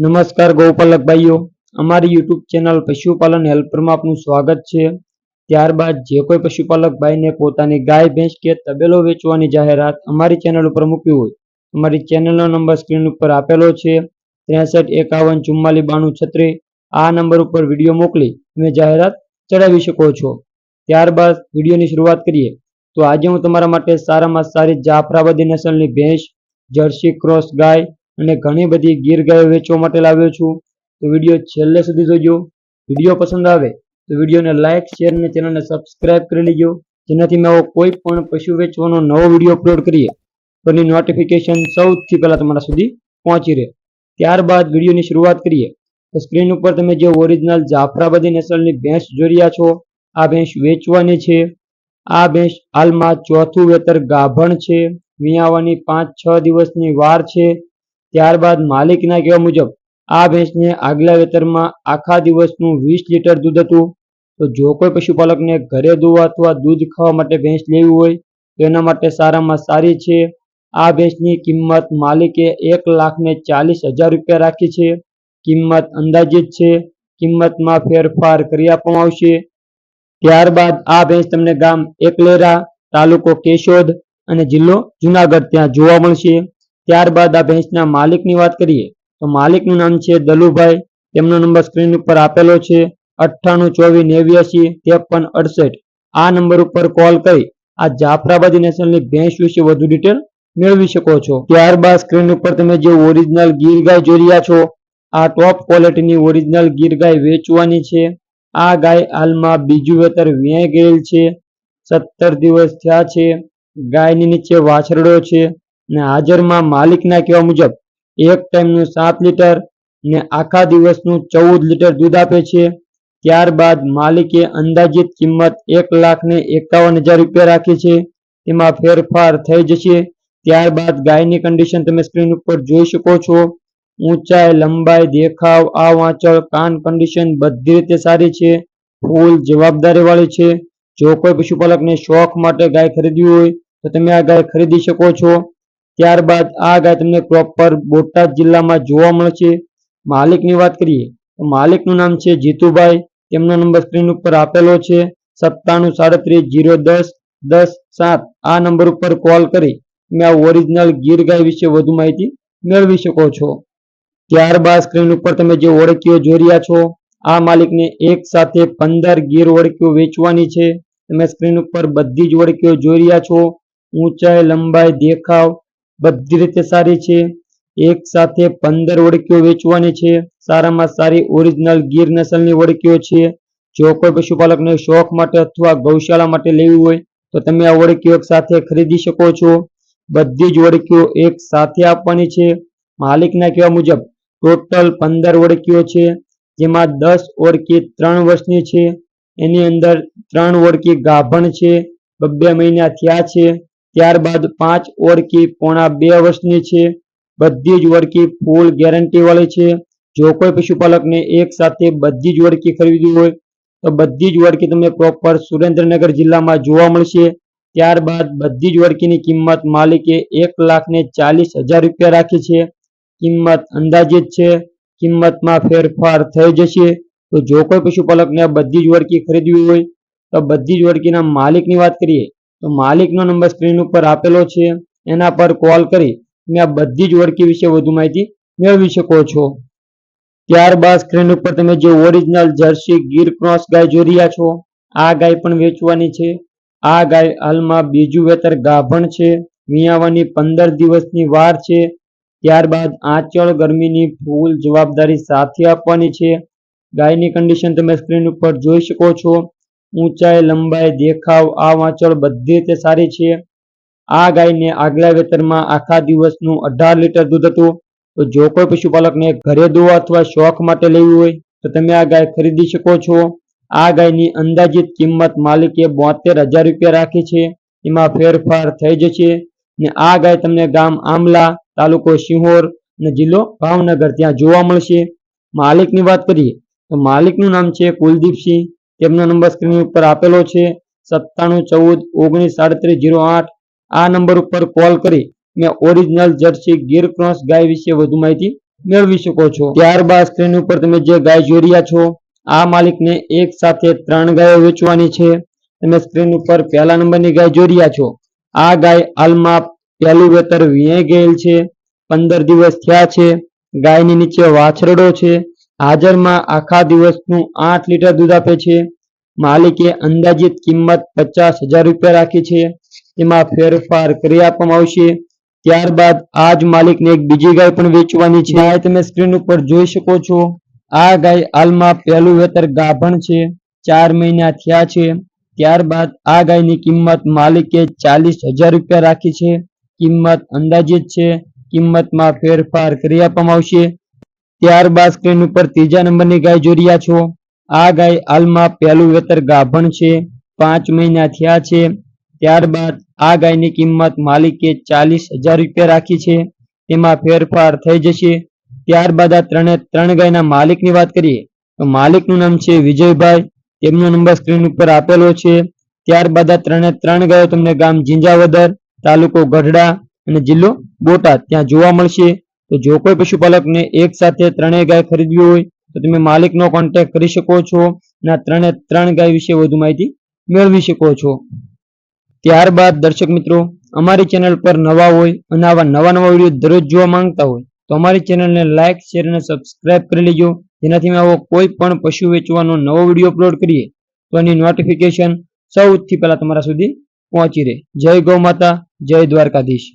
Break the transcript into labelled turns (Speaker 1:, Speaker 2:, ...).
Speaker 1: નમસ્કાર ગૌપાલક ભાઈઓ અમારી યુટ્યુબ ચેનલ પશુપાલન હેલ્પરમાં આપનું સ્વાગત છે. ત્યારબાદ જે કોઈ પશુપાલક ભાઈને પોતાની ગાય, ભેંસ કે તબેલો વેચવાની જાહેરાત અમારી ચેનલ ઉપર મૂકવી હોય, અમારી ચેનલનો નંબર સ્ક્રીન ઉપર આપેલો છે. ત્રેસઠ એકાવન ચુમ્માલીસ બાણું છત્રીસ. આ નંબર ઉપર વીડિયો મોકલી તમે જાહેરાત ચડાવી શકો છો. ત્યારબાદ વિડીયોની શરૂઆત કરીએ. તો આજે હું તમારા માટે સારામાં સારી જાફરાબાદી નસલની ભેંસ, જર્સી ક્રોસ ગાય અને ઘણી બધી ગીર ગાયો વેચવા માટે લાવ્યો છું. તો વીડિયો છેલ્લે સુધી જોજો. વીડિયો પસંદ આવે તો વિડીયોને લાઇક શેર અને ચેનલને સબસ્ક્રાઇબ કરી લેજો. જેનાથી મેં કોઈ પણ પશુ વેચવાનો નવો વીડિયો અપલોડ કરીએ. તો નોટિફિકેશન સૌથી પહેલાં તમારા સુધી પહોંચી રહે. ત્યારબાદ વિડીયોની શરૂઆત કરીએ. તો સ્ક્રીન ઉપર તમે જે ઓરિજિનલ જાફરાબાદી નસલની ભેંસ જોઈ રહ્યા છો, આ ભેંસ વેચવાની છે. આ ભેંસ હાલમાં ચોથું વેતર ગાભણ છે. વિયાવાની પાંચ છ દિવસની વાર છે. ત્યારબાદ માલિકના કહેવા મુજબ, આ ભેંસને આગલા વેતરમાં આખા દિવસનું વીસ લીટર દૂધ હતું. તો જો કોઈ પશુપાલકને ઘરે દોવા અથવા દૂધ ખાવા માટે ભેંસ લેવી હોય, તો એના માટે સારામાં સારી છે. આ ભેંસની કિંમત માલિકે એક લાખને ચાલીસ હજાર રૂપિયા રાખી છે. કિંમત અંદાજિત છે. કિંમતમાં ફેરફાર કરી આપવામાં આવશે. ત્યારબાદ આ ભેંસ તમને ગામ એકલેરા તાલુકો કેશોદ અને જિલ્લો જુનાગઢ ત્યાં જોવા મળશે. ત્યારબાદ આ ભેંસના માલિકની વાત કરીએ, તો માલિકનું નામ છે દલુભાઈ. તેમનો નંબર સ્ક્રીન ઉપર આપેલો છે, અઠ્ઠાણું, ચોવીસ, નેવ્યાસી, ત્રેપન, અડસઠ. આ નંબર ઉપર કોલ કરી આ જાફરાબાદી નેશનલની ભેંસ વિશે વધુ ડિટેલ મેળવી શકો છો. ત્યારબાદ સ્ક્રીન ઉપર તમે જે ઓરિજિનલ ગીર ગાય જોઈ રહ્યા છો, આ ટોપ ક્વોલિટીની ઓરિજિનલ ગીર ગાય વેચવાની છે. આ ગાય હાલમાં બીજું વેતર વ્યાય ગયેલ છે, સત્તર દિવસ થયા છે. ગાયની નીચે વાછરડો છે ને હાજરમાં માલિકના કહેવા મુજબ એક ટાઈમનું સાત લીટર ને આખા દિવસનું ચૌદ લીટર દૂધ આપે છે. ત્યારબાદ માલિકે અંદાજિત કિંમત એક લાખ ને એકાવન હજાર રૂપિયા રાખી છે. તેમાં ફેરફાર થઈ જશે. ત્યારબાદ ગાયની કન્ડિશન તમે સ્ક્રીન ઉપર જોઈ શકો છો. ઊંચાઈ, લંબાઈ, દેખાવ આ વાંચળ કાન કન્ડિશન બધી રીતે સારી છે. ફૂલ જવાબદારીવાળી છે. જો કોઈ પશુપાલકને શોખ માટે ગાય ખરીદવી હોય તો તમે આ ગાય ખરીદી શકો છો. ત્યારબાદ આ ગાય તમને પ્રોપર બોટાદ જિલ્લામાં જોવા મળશે. માલિકની વાત કરીએ, તો માલિકનું નામ છે જીતુભાઈ. તેમનો નંબર સ્ક્રીન ઉપર આપેલો છે. સત્તાણું સાડત્રીસ જીરો દસ દસ સાત. આ નંબર ઉપર કોલ કરી તમે આ ઓરિજિનલ ગીર ગાય વિશે વધુ માહિતી મેળવી શકો છો. ત્યારબાદ સ્ક્રીન ઉપર તમે જે ઓળખીઓ જોઈ રહ્યા છો, આ માલિકને એક સાથે પંદર ગીર ઓળખીઓ વેચવાની છે. તમે સ્ક્રીન ઉપર બધી જ ઓળખીઓ જોઈ રહ્યા છો. ઊંચાઈ, લંબાઈ, દેખાવ બધી રીતે સારી છે. એક સાથે પંદર ઓળખીઓ વેચવાની છે. સારામાં સારી ઓરિજિનલ ગીર નસલની ઓળખીઓ છે. જો કોઈ પશુપાલકને શોખ માટે અથવા ગૌશાળા માટે લેવી હોય, તો તમે આ ઓળખીઓ એક સાથે ખરીદી શકો છો. બધી જ ઓળખીઓ એક સાથે આપવાની છે. માલિકના કહેવા મુજબ, ટોટલ પંદર ઓળખીઓ છે. જેમાં દસ ઓળખી ત્રણ વર્ષની છે. એની અંદર ત્રણ ઓળખી ગાભણ છે. બબ્બે મહિના થયા છે. ત્યારબાદ પાંચ ઓળખી પોણા બે વર્ષની છે. બધી જ ઓળખી ફૂલ ગેરંટી વાળી છે. જો કોઈ પશુપાલકને એક સાથે બધી જ ઓળખી ખરીદવી હોય, તો બધી જ ઓળખી તમને પ્રોપર સુરેન્દ્રનગર જિલ્લામાં જોવા મળશે. ત્યારબાદ બધી જ ઓળખીની કિંમત માલિકે એક લાખ ને ચાલીસ હજાર રૂપિયા રાખી છે. કિંમત અંદાજિત છે. કિંમતમાં ફેરફાર થઈ જશે. તો જો કોઈ પશુપાલકને બધી જ ઓળખી ખરીદવી હોય, તો બધી જ ઓળખીના માલિકની વાત કરીએ. તો માલિકનો નંબર સ્ક્રીન ઉપર આપેલો છે. એના પર કોલ કરી. તમે આ બધી જ ઓળખી વિશે વધુ માહિતી મેળવી શકો છો. ત્યારબાદ સ્ક્રીન ઉપર તમે જે ઓરિજિનલ જર્સી ગીર ક્રોસ ગાય જોઈ રહ્યા છો, આ ગાય પણ વેચવાની છે. આ ગાય હાલમાં બીજું વેતર ગાભણ છે. વિયાવાની પંદર દિવસની વાર છે. ત્યારબાદ આંચળ ગરમીની ફૂલ જવાબદારી સાથે આપવાની છે. ગાયની કન્ડિશન તમે સ્ક્રીન ઉપર જોઈ શકો છો. ઊંચાઈ, લંબાઈ, દેખાવ, આ વાંચળ બધી રીતે સારી છે. આ ગાયને આગલા વેતરમાં આખા દિવસનું અઢાર લીટર દૂધ હતું. તો જો કોઈ પશુપાલકને ઘરે દોવા અથવા શોખ માટે લેવી હોય, તો તમે આ ગાય ખરીદી શકો છો. આ ગાયની અંદાજિત કિંમત માલિકે બોતેર હજાર રૂપિયા રાખી છે. એમાં ફેરફાર થઈ જશે. ને આ ગાય તમને ગામ આમલા, તાલુકો સિંહોર અને જિલ્લો ભાવનગર ત્યાં જોવા મળશે. માલિકની વાત કરીએ, તો માલિકનું નામ છે કુલદીપસિંહ. તેમનો નંબર સ્ક્રીન ઉપર આપેલો છે. સત્તાણું, ચૌદ, ઓગણીસ સાડત્રીસ જીરો આઠ. આ નંબર ઉપર કોલ કરી મેં ઓરિજિનલ જર્સી ગીર ક્રોસ ગાય વિશે વધુ માહિતી મેળવી શકો છો. ત્યારબાદ સ્ક્રીન ઉપર તમે જે ગાય જોઈ રહ્યા છો, આ માલિકને એક સાથે ત્રણ ગાયો વેચવાની છે. તમે સ્ક્રીન ઉપર પહેલા નંબરની ગાય જોઈ રહ્યા છો. આ ગાય હાલમાં પહેલું વેતર વીણાઈ ગયેલ છે. પંદર દિવસ થયા છે. ગાયની નીચે વાછરડો છે. હાજરમાં આખા દિવસનું આઠ લીટર દૂધ આપે છે. માલિકે અંદાજિત કિંમત પચાસ હજાર રૂપિયા રાખી છે. તેમાં ફેરફાર કરી આપવામાં આવશે. ત્યારબાદ આ જ માલિકને એક બીજી ગાય પણ વેચવાની છે. ગાય તમે સ્ક્રીન ઉપર જોઈ શકો છો. આ ગાય હાલમાં પહેલું વેતર ગાભણ છે. ચાર મહિના થયા છે. ત્યારબાદ આ ગાયની કિંમત માલિકે ચાલીસ હજાર રૂપિયા રાખી છે. કિંમત અંદાજિત છે. કિંમતમાં ફેરફાર કરી આપવામાં આવશે. ત્યારબાદ સ્ક્રીન ઉપર ત્રીજા નંબરની ગાય જોઈ રહ્યા છો. આ ગાય હાલમાં પહેલું વેતર ગાભણ છે, પાંચ મહિના થયા છે. ત્યારબાદ આ ગાયની કિંમત માલિકે ચાલીસ હજાર રૂપિયા રાખી છે. તેમાં ફેરફાર થઈ જશે. ત્યારબાદ આ ત્રણે ત્રણ ગાયના માલિકની વાત કરીએ, તો માલિકનું નામ છે વિજયભાઈ. તેમનો નંબર સ્ક્રીન ઉપર આપેલો છે. ત્યારબાદ આ ત્રણે ત્રણ ગાયો તમને ગામ જિંજાવદર, તાલુકો ગઢડા અને જિલ્લો બોટાદ ત્યાં જોવા મળશે. તો જો કોઈ પશુપાલકને એક સાથે ત્રણેય ગાય ખરીદવી હોય, તો તમે માલિકનો કોન્ટેક્ટ કરી શકો છો અને ત્રણે ત્રણ ગાય વિશે વધુ માહિતી મેળવી શકો છો. ત્યારબાદ દર્શક મિત્રો, અમારી ચેનલ પર નવા હોય અને આવા નવા નવા વીડિયો દરરોજ જોવા માંગતા હોય, તો અમારી ચેનલને લાઇક શેર અને સબસ્ક્રાઇબ કરી લેજો. જેનાથી આવો કોઈ પણ પશુ વેચવાનો નવો વીડિયો અપલોડ કરીએ, તો એની નોટિફિકેશન સૌથી પહેલાં તમારા સુધી પહોંચી રહે. જય ગૌ માતા, જય દ્વારકાધીશ.